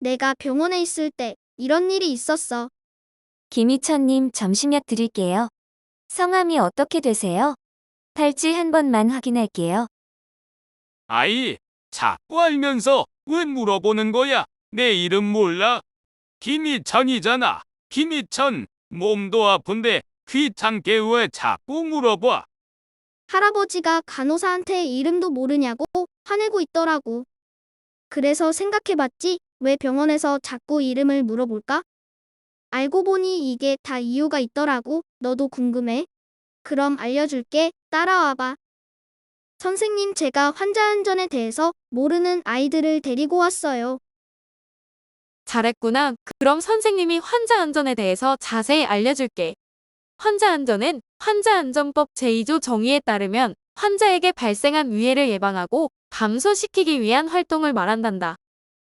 내가 병원에 있을 때 이런 일이 있었어. 김희천님 점심약 드릴게요. 성함이 어떻게 되세요? 팔찌 한 번만 확인할게요. 아이, 자꾸 알면서 왜 물어보는 거야? 내 이름 몰라? 김희천이잖아. 김희천, 몸도 아픈데 귀찮게 왜 자꾸 물어봐? 할아버지가 간호사한테 이름도 모르냐고 화내고 있더라고. 그래서 생각해봤지 왜 병원에서 자꾸 이름을 물어볼까? 알고 보니 이게 다 이유가 있더라고. 너도 궁금해? 그럼 알려줄게. 따라와봐. 선생님, 제가 환자 안전에 대해서 모르는 아이들을 데리고 왔어요. 잘했구나. 그럼 선생님이 환자 안전에 대해서 자세히 알려줄게. 환자 안전은 환자안전법 제2조 정의에 따르면 환자에게 발생한 위해를 예방하고 감소시키기 위한 활동을 말한단다.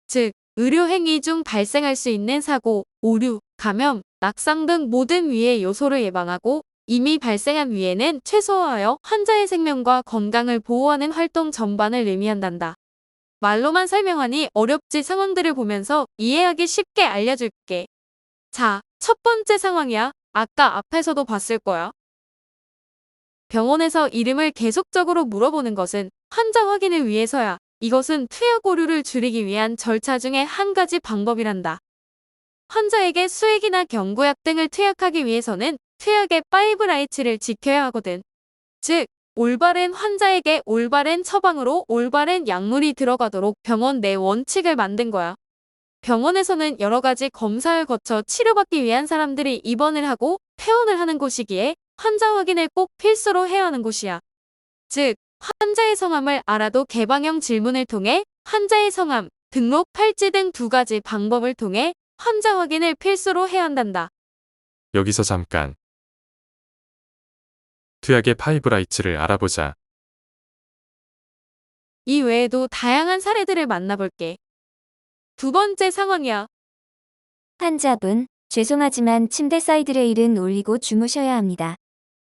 즉, 의료행위 중 발생할 수 있는 사고, 오류, 감염, 낙상 등 모든 위해 요소를 예방하고 이미 발생한 위해는 최소화하여 환자의 생명과 건강을 보호하는 활동 전반을 의미한단다. 말로만 설명하니 어렵지 상황들을 보면서 이해하기 쉽게 알려줄게. 자, 첫 번째 상황이야. 아까 앞에서도 봤을 거야. 병원에서 이름을 계속적으로 물어보는 것은 환자 확인을 위해서야. 이것은 투약 오류를 줄이기 위한 절차 중에 한 가지 방법이란다. 환자에게 수액이나 경구약 등을 투약하기 위해서는 투약의 파이브라이츠를 지켜야 하거든. 즉, 올바른 환자에게 올바른 처방으로 올바른 약물이 들어가도록 병원 내 원칙을 만든 거야. 병원에서는 여러 가지 검사를 거쳐 치료받기 위한 사람들이 입원을 하고 퇴원을 하는 곳이기에 환자 확인을 꼭 필수로 해야 하는 곳이야. 즉, 환자의 성함을 알아도 개방형 질문을 통해 환자의 성함, 등록 팔찌 등 두 가지 방법을 통해 환자 확인을 필수로 해야 한단다. 여기서 잠깐. 투약의 파이브라이츠를 알아보자. 이 외에도 다양한 사례들을 만나볼게. 두 번째 상황이야. 환자분, 죄송하지만 침대 사이드 레일은 올리고 주무셔야 합니다.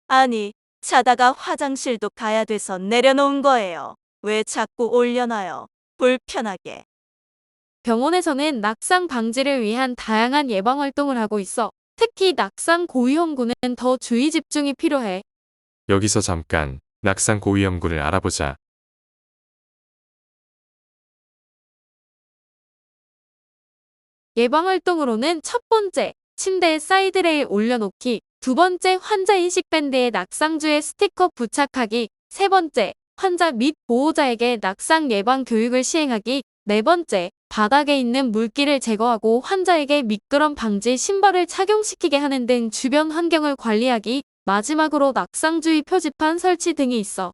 아니, 자다가 화장실도 가야 돼서 내려놓은 거예요. 왜 자꾸 올려놔요? 불편하게. 병원에서는 낙상 방지를 위한 다양한 예방 활동을 하고 있어. 특히 낙상 고위험군은 더 주의 집중이 필요해. 여기서 잠깐. 낙상 고위험군을 알아보자. 예방 활동으로는 첫 번째, 침대에 사이드레일 올려놓기, 두 번째, 환자 인식 밴드에 낙상주의 스티커 부착하기, 세 번째, 환자 및 보호자에게 낙상 예방 교육을 시행하기, 네 번째, 바닥에 있는 물기를 제거하고 환자에게 미끄럼 방지 신발을 착용시키게 하는 등 주변 환경을 관리하기, 마지막으로 낙상주의 표지판 설치 등이 있어.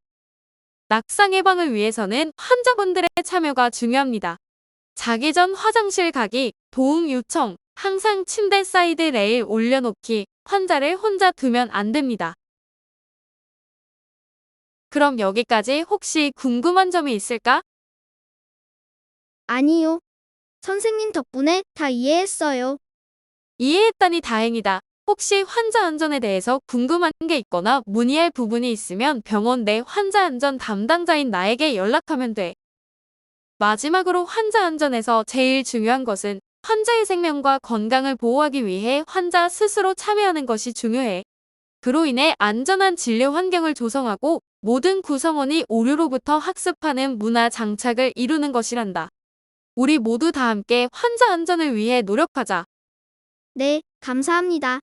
낙상 예방을 위해서는 환자분들의 참여가 중요합니다. 자기 전 화장실 가기, 도움 요청, 항상 침대 사이드 레일 올려놓기, 환자를 혼자 두면 안 됩니다. 그럼 여기까지 혹시 궁금한 점이 있을까? 아니요. 선생님 덕분에 다 이해했어요. 이해했다니 다행이다. 혹시 환자 안전에 대해서 궁금한 게 있거나 문의할 부분이 있으면 병원 내 환자 안전 담당자인 나에게 연락하면 돼. 마지막으로 환자 안전에서 제일 중요한 것은 환자의 생명과 건강을 보호하기 위해 환자 스스로 참여하는 것이 중요해. 그로 인해 안전한 진료 환경을 조성하고 모든 구성원이 오류로부터 학습하는 문화 장착을 이루는 것이란다. 우리 모두 다 함께 환자 안전을 위해 노력하자. 네, 감사합니다.